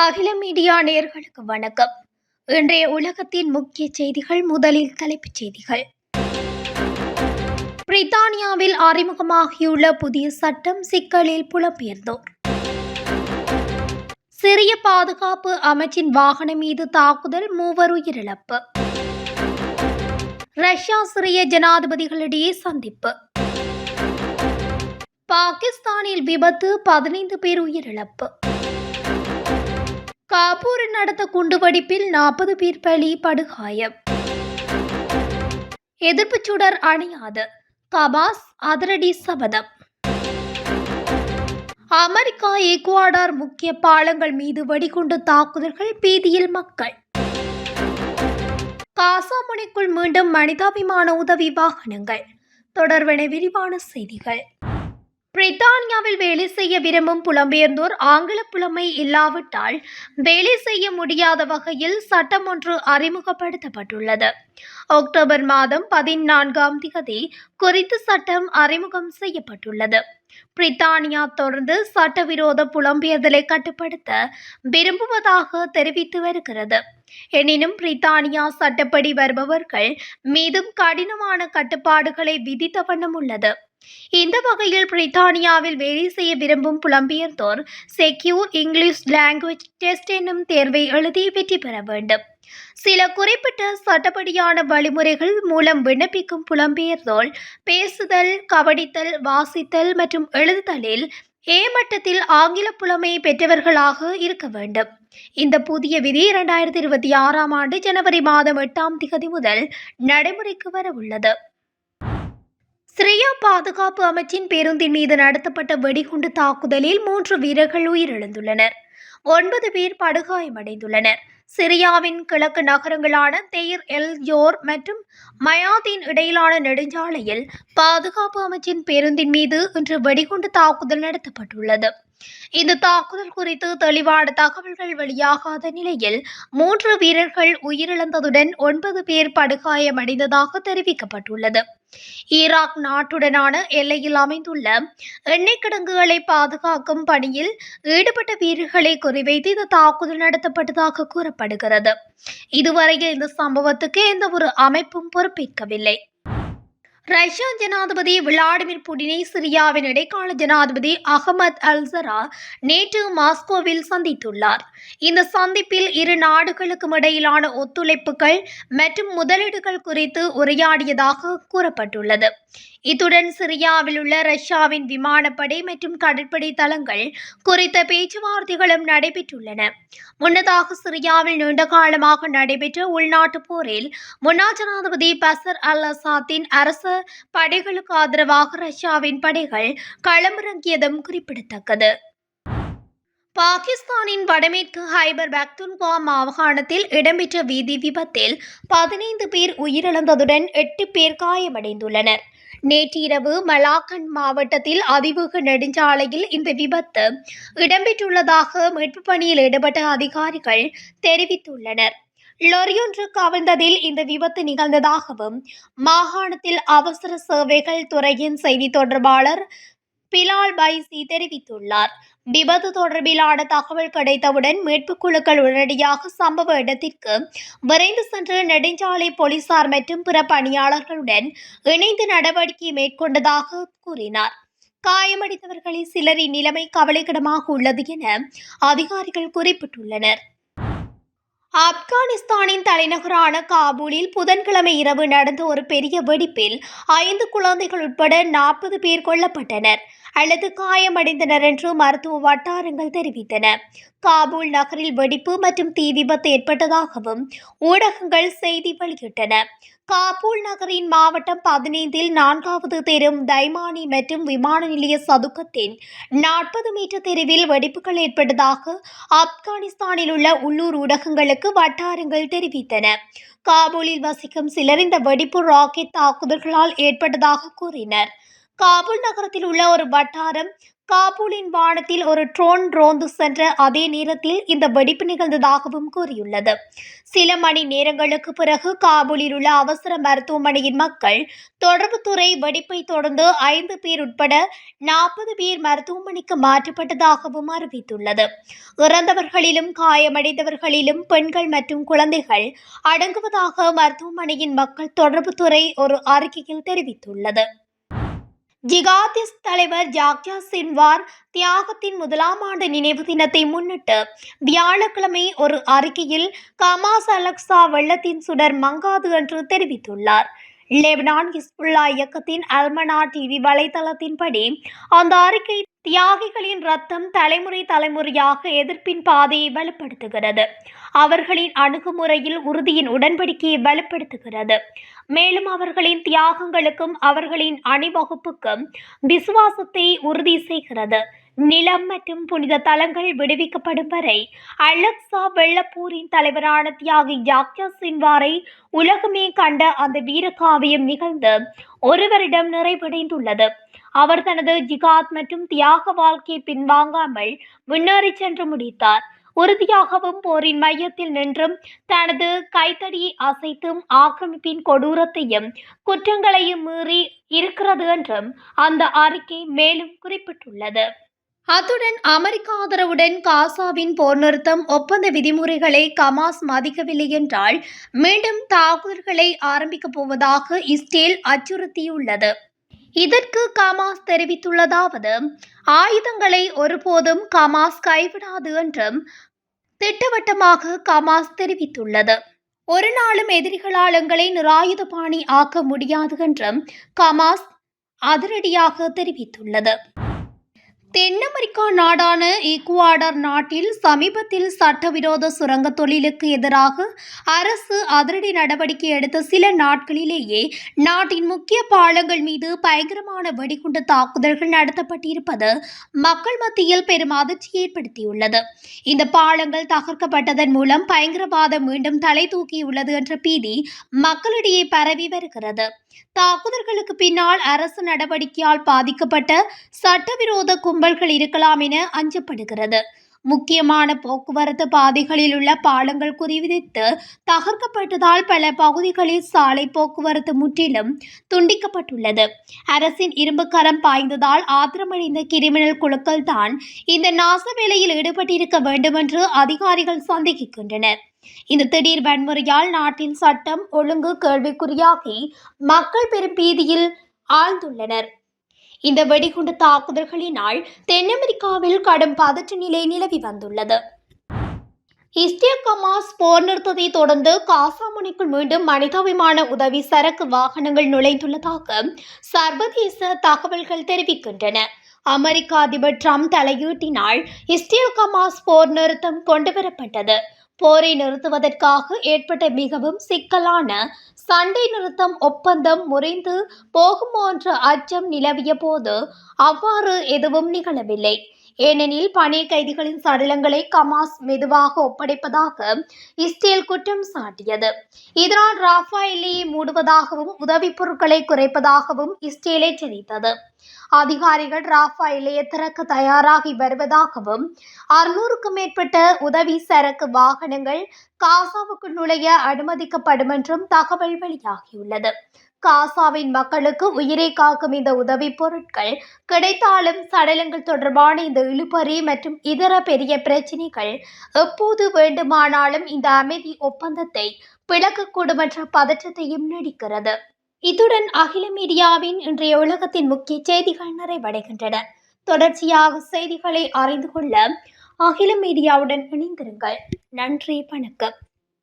அகில மீடியா நேர்களுக்கு வணக்கம். இன்றைய உலகத்தின் முக்கிய செய்திகள் முதலில் தலைப்புச் செய்திகள். பிரித்தானியாவில் அறிமுகமாகியுள்ள புதிய சட்டம் சிக்கலில் புலம்பெயர்ந்தோர். சிறிய பாதுகாப்பு அமைச்சின் வாகனம் மீது தாக்குதல் மூவர் உயிரிழப்பு. ரஷ்யா சிறிய ஜனாதிபதிகளிடையே சந்திப்பு. பாகிஸ்தானில் விபத்து பதினைந்து பேர் உயிரிழப்பு. காபூரில் நடந்த குண்டுவெடிப்பில் நாற்பது பேர் பலி படுகாயம் எதிர்ப்புச் சுடர் அணியாது. கபாஸ் அதிரடி சபதம். அமெரிக்கா ஈக்குவாடார் முக்கிய பாலங்கள் மீது வெடிகுண்டு தாக்குதல்கள் பீதியில் மக்கள். காசா முனைக்குள் மீண்டும் மனிதாபிமான உதவி வாகனங்கள். தொடர்பென விரிவான செய்திகள். பிரித்தானியாவில் வேலை செய்ய விரும்பும் புலம்பெயர்ந்தோர் ஆங்கில புலமை இல்லாவிட்டால் வேலை செய்ய முடியாத வகையில் சட்டம் ஒன்று அறிமுகப்படுத்தப்பட்டுள்ளது. அக்டோபர் மாதம் பதினான்காம் திகதி குறித்த சட்டம் அறிமுகம் செய்யப்பட்டுள்ளது. பிரித்தானியா தொடர்ந்து சட்டவிரோத புலம்பெயர்தலை கட்டுப்படுத்த விரும்புவதாக தெரிவித்து வருகிறது. எனினும் பிரித்தானியா சட்டப்படி வருபவர்கள் மீதும் கடினமான கட்டுப்பாடுகளை விதித்த வண்ணம் உள்ளது. இந்த வகையில் பிரித்தானியாவில் வேலை செய்ய விரும்பும் புலம்பெயர்ந்தோர் செக்யூர் இங்கிலீஷ் லாங்குவேஜ் டெஸ்ட் என்னும் தேர்வை எழுதி வெற்றி பெற வேண்டும். சில குறிப்பிட்ட சட்டப்படியான வழிமுறைகள் மூலம் விண்ணப்பிக்கும் புலம்பெயர்ந்தோர் பேசுதல் கவனித்தல் வாசித்தல் மற்றும் எழுதுதலில் ஏ மட்டத்தில் ஆங்கில புலமை பெற்றவர்களாக இருக்க வேண்டும். இந்த புதிய விதி இரண்டாயிரத்தி இருபத்தி ஆறாம் ஆண்டு ஜனவரி மாதம் எட்டாம் திகதி முதல் நடைமுறைக்கு வர உள்ளது. சிரியா பாதுகாப்பு அமைச்சின் பேருந்தின் மீது நடத்தப்பட்ட வெடிகுண்டு தாக்குதலில் மூன்று வீரர்கள் உயிரிழந்துள்ளனர். ஒன்பது பேர் படுகாயமடைந்துள்ளனர். சிரியாவின் கிழக்கு நகரங்களான தெயிர் எல் யோர் மற்றும் மயாதீன் இடையிலான நெடுஞ்சாலையில் பாதுகாப்பு அமைச்சின் பேருந்தின் மீது இன்று வெடிகுண்டு தாக்குதல் நடத்தப்பட்டுள்ளது. இந்த தாக்குதல் குறித்து தெளிவான தகவல்கள் வெளியாகாத நிலையில் மூன்று வீரர்கள் உயிரிழந்ததுடன் ஒன்பது பேர் படுகாயமடைந்ததாக தெரிவிக்கப்பட்டுள்ளது. ஈராக் நாட்டுடனான எல்லையில் அமைந்துள்ள எண்ணெய் கிடங்குகளை பாதுகாக்கும் பணியில் ஈடுபட்ட வீரர்களை குறிவைத்து இந்த தாக்குதல் நடத்தப்பட்டதாக கூறப்படுகிறது. இதுவரையில் இந்த சம்பவத்துக்கு எந்த ஒரு அமைப்பும் பொறுப்பேற்கவில்லை. ரஷ்யா ஜனாதிபதி விளாடிமிர் புடினை சிரியாவின் இடைக்கால ஜனாதிபதி அகமது அல்சரா நேற்று மாஸ்கோவில் சந்தித்துள்ளார். இந்த சந்திப்பில் இரு நாடுகளுக்கும் இடையிலான ஒத்துழைப்புகள் மற்றும் முதலீடுகள் குறித்து உரையாடியதாக கூறப்பட்டுள்ளது. இத்துடன் சிரியாவில் உள்ள ரஷ்யாவின் விமானப்படை மற்றும் கடற்படை தளங்கள் குறித்த பேச்சுவார்த்தைகளும் நடைபெற்றுள்ளன. முன்னதாக சிரியாவில் நீண்ட காலமாக நடைபெற்ற உள்நாட்டு போரில் முன்னாள் ஜனாதிபதி பசர் அல் அசாத்தின் அரசு படைகளுக்கு ஆதரவாக ரஷ்யாவின் படைகள் களமிறங்கியதும் குறிப்பிடத்தக்கது. பாகிஸ்தானின் வடமேற்கு ஹைபர் பக்துன்குவா மாகாணத்தில் இடம்பெற்ற வீதி விபத்தில் பதினைந்து பேர் உயிரிழந்ததுடன் எட்டு பேர் காயமடைந்துள்ளனர். நேற்றிரவு மலாக்கன் மாவட்டத்தில் அதிவேக நெடுஞ்சாலையில் இந்த விபத்து இடம்பெற்றுள்ளதாக மீட்பு பணியில் ஈடுபட்ட அதிகாரிகள் தெரிவித்துள்ளனர். லொரியொன்று கவிழ்ந்ததில் இந்த விபத்து நிகழ்ந்ததாகவும் மாகாணத்தில் அவசர சேவைகள் துறையின் செய்தி தொடர்பாளர் பிலால் பைசி தெரிவித்துள்ளார். விபத்து தொடர்பிலான தகவல் கிடைத்தவுடன் மீட்புக் குழுக்கள் உடனடியாக சம்பவ இடத்திற்கு விரைந்து சென்று நெடுஞ்சாலை போலீசார் மற்றும் பிற பணியாளர்களுடன் இணைந்து நடவடிக்கை மேற்கொண்டதாக கூறினார். காயமடைந்தவர்களில் சிலரின் நிலைமை கவலைக்கிடமாக உள்ளது என அதிகாரிகள் குறிப்பிட்டுள்ளனர். ஆப்கானிஸ்தானின் தலைநகரான காபூலில் புதன்கிழமை இரவு நடந்த ஒரு பெரிய வெடிப்பில் ஐந்து குழந்தைகள் உட்பட நாற்பது பேர் கொல்லப்பட்டனர். அல்லது காயமடைந்தனர் என்று மருத்துவ வட்டாரங்கள் தெரிவித்தன. காபூல் நகரில் வெடிப்பு மற்றும் தீ விபத்து ஏற்பட்டதாகவும் ஊடகங்கள் செய்தி வெளியிட்டன. காபூல் நகரின் மாவட்டம் பதினைந்தில் நான்காவது தெரும் தைமானி மற்றும் விமான நிலைய சதுக்கத்தின் நாற்பது மீட்டர் தெருவில் வெடிப்புகள் ஏற்பட்டதாக ஆப்கானிஸ்தானில் உள்ள உள்ளூர் ஊடகங்களுக்கு வட்டாரங்கள் தெரிவித்தன. காபூலில் வசிக்கும் சிலர் இந்த வெடிப்பு ராக்கெட் தாக்குதல்களால் ஏற்பட்டதாக கூறினர். காபூல் நகரத்தில் உள்ள ஒரு வட்டாரம் காபூலின் வானத்தில் ஒரு ட்ரோன் ரோந்து சென்ற அதே நேரத்தில் இந்த வெடிப்பு நிகழ்ந்ததாகவும் கூறியுள்ளது. சில மணி நேரங்களுக்கு பிறகு காபூலில் உள்ள அவசர மருத்துவமனையின் மக்கள் தொடர்புத்துறை வெடிப்பை தொடர்ந்து ஐந்து பேர் உட்பட நாற்பது பேர் மருத்துவமனைக்கு மாற்றப்பட்டதாகவும் அறிவித்துள்ளது. இறந்தவர்களிலும் காயமடைந்தவர்களிலும் பெண்கள் மற்றும் குழந்தைகள் அடங்குவதாக மருத்துவமனையின் மக்கள் தொடர்புத்துறை ஒரு அறிக்கையில் தெரிவித்துள்ளது. ஜிகாதிஸ் தலைவர் ஜாக்யா சின்வார் தியாகத்தின் முதலாம் ஆண்டு நினைவு தினத்தை முன்னிட்டு வியாழக்கிழமை ஒரு அறிக்கையில் கமாஸ் அலக்சா வெள்ளத்தின் சுடர் மங்காது என்று தெரிவித்துள்ளார். லெபனான் ஹிஸ்புல்லா இயக்கத்தின் அல்மனா டிவி வலைதளத்தின்படி அந்த அறிக்கை தியாகிகளின் ரத்தம் தலைமுறை தலைமுறையாக எதிர்ப்பின் பாதையை வலுப்படுத்துகிறது. அவர்களின் அணுகுமுறையில் உறுதியின் உடன்படிக்கையை வலுப்படுத்துகிறது. மேலும் அவர்களின் தியாகங்களுக்கும் அவர்களின் அணிவகுப்புக்கும் விசுவாசத்தை உறுதி செய்கிறது. நிலம் மற்றும் புனித தலங்கள் விடுவிக்கப்படும் வரை அலெக்சா வெள்ளப்பூரின் தலைவரான தியாகி ஜாக்யா சின்வாரை உலகமே கண்ட அந்த வீரகாவியம் நிகழ்ந்து ஒருவரிடம் நிறைவடைந்துள்ளது. அவர் தனது ஜிகாத் மற்றும் தியாக வாழ்க்கையை பின்வாங்காமல் முன்னேறி சென்று முடித்தார். உறுதியாகவும் போரின் மையத்தில் நின்றும் தனது கைத்தடியை அசைத்தும் ஆக்கிரமிப்பின் கொடூரத்தையும் குற்றங்களையும் மீறி இருக்கிறது என்றும் அந்த அறிக்கை மேலும் குறிப்பிட்டுள்ளது. அத்துடன் அமெரிக்க ஆதரவுடன் காசாவின் போர் நிறுத்தம் ஒப்பந்த விதிமுறைகளை கமாஸ் மதிக்கவில்லை என்றால் மீண்டும் தாக்குதல்களை ஆரம்பிக்கப் போவதாக இஸ்ரேல் அச்சுறுத்தியுள்ளது. இதற்கு கமாஸ் தெரிவித்துள்ளதாவது ஆயுதங்களை ஒருபோதும் கமாஸ் கைவிடாது என்றும் திட்டவட்டமாக கமாஸ் தெரிவித்துள்ளது. ஒரு நாளும் எதிரிகளால் எங்களை நிராயுதபாணி ஆக்க முடியாது என்றும் கமாஸ் அதிரடியாக தெரிவித்துள்ளது. தென் அமெரிக்கா நாடான ஈக்குவாடர் நாட்டில் சமீபத்தில் சட்டவிரோத சுரங்க தொழிலுக்கு எதிராக அரசு அதிரடி நடவடிக்கை எடுத்த சில நாட்களிலேயே நாட்டின் முக்கிய பாலங்கள் மீது பயங்கரமான வெடிகுண்டு தாக்குதல்கள் நடத்தப்பட்டிருப்பது மக்கள் மத்தியில் பெரும் அதிர்ச்சி ஏற்படுத்தியுள்ளது. இந்த பாலங்கள் தகர்க்கப்பட்டதன் மூலம் பயங்கரவாதம் மீண்டும் தலை தூக்கியுள்ளது என்ற பீதி மக்களிடையே பரவி வருகிறது. தாக்குதல்களுக்கு பின்னால் அரசு நடவடிக்கையால் பாதிக்கப்பட்ட சட்டவிரோத கும்பல்கள் இருக்கலாம் என அஞ்சப்படுகிறது. முக்கியமான போக்குவரத்து பாதைகளில் உள்ள பாலங்கள் குறிவிதித்து தகர்க்கப்பட்டதால் பல பகுதிகளில் சாலை போக்குவரத்து முற்றிலும் துண்டிக்கப்பட்டுள்ளது. அரசின் இரும்பு கரம் பாய்ந்ததால் ஆத்திரமடைந்த கிரிமினல் குழுக்கள் தான் இந்த நாச வேலையில் ஈடுபட்டிருக்க வேண்டுமென்று அதிகாரிகள் சந்தேகிக்கின்றனர். இந்த திடீர் வன்முறையால் நாட்டின் சட்டம் ஒழுங்கு கேள்விக்குறியாகி மக்கள் பெரும் பீதியில் ஆழ்ந்துள்ளனர். இந்த வெடிகுண்டு தாக்குதல்களினால் தென் அமெரிக்காவில் கடும் பதற்ற நிலை நிலவி வந்துள்ளது. இஸ்ரேல் கமாஸ் போர் நிறுத்தத்தை தொடர்ந்து காசா முனைக்குள் மீண்டும் மனிதாபிமான உதவி சரக்கு வாகனங்கள் நுழைந்துள்ளதாக சர்வதேச தகவல்கள் தெரிவிக்கின்றன. அமெரிக்க அதிபர் ட்ரம்ப் தலையீட்டினால் இஸ்ரேல் கமாஸ் போர் நிறுத்தம் கொண்டுவரப்பட்டது. போரை நிறுத்துவதற்காக ஏற்பட்ட மிகவும் சிக்கலான சண்டை நிறுத்தம் ஒப்பந்தம் முறிந்து போகுமோ என்ற அச்சம் நிலவிய போது அவ்வாறு எதுவும் நிகழவில்லை. ஏனெனில் பணிய கைதிகளின் சடலங்களை கமாஸ் மெதுவாக ஒப்படைப்பதாக இஸ்ரேல் குற்றம் சாட்டியது. இதனால் ராஃபா எல்லையை மூடுவதாகவும் உதவிப் பொருட்களை குறைப்பதாகவும் இஸ்ரேல் எச்சரித்தது அதிகாரிகள் ராஃபா எல்லையை திறக்க தயாராகி வருவதாகவும் அறுநூறுக்கும் மேற்பட்ட உதவி சரக்கு வாகனங்கள் காசாவுக்கு நுழைய அனுமதிக்கப்படும் என்றும் தகவல் வெளியாகியுள்ளது. காசாவின் மக்களுக்கு உயிரை காக்கும் இந்த உதவிப் பொருட்கள் கிடைத்தாலும் சடலங்கள் தொடர்பான இந்த இழுபறி மற்றும் இதர பெரிய பிரச்சினைகள் எப்போது வேண்டுமானாலும் இந்த அமைதி ஒப்பந்தத்தை பிளக்கக்கூடும் என்ற பதற்றத்தையும் நீடிக்கிறது. இத்துடன் அகில மீடியாவின் இன்றைய உலகத்தின் முக்கிய செய்திகள் நிறைவடைகின்றன. தொடர்ச்சியாக செய்திகளை அறிந்து கொள்ள அகில மீடியாவுடன் இணைந்திருங்கள். நன்றி வணக்கம்.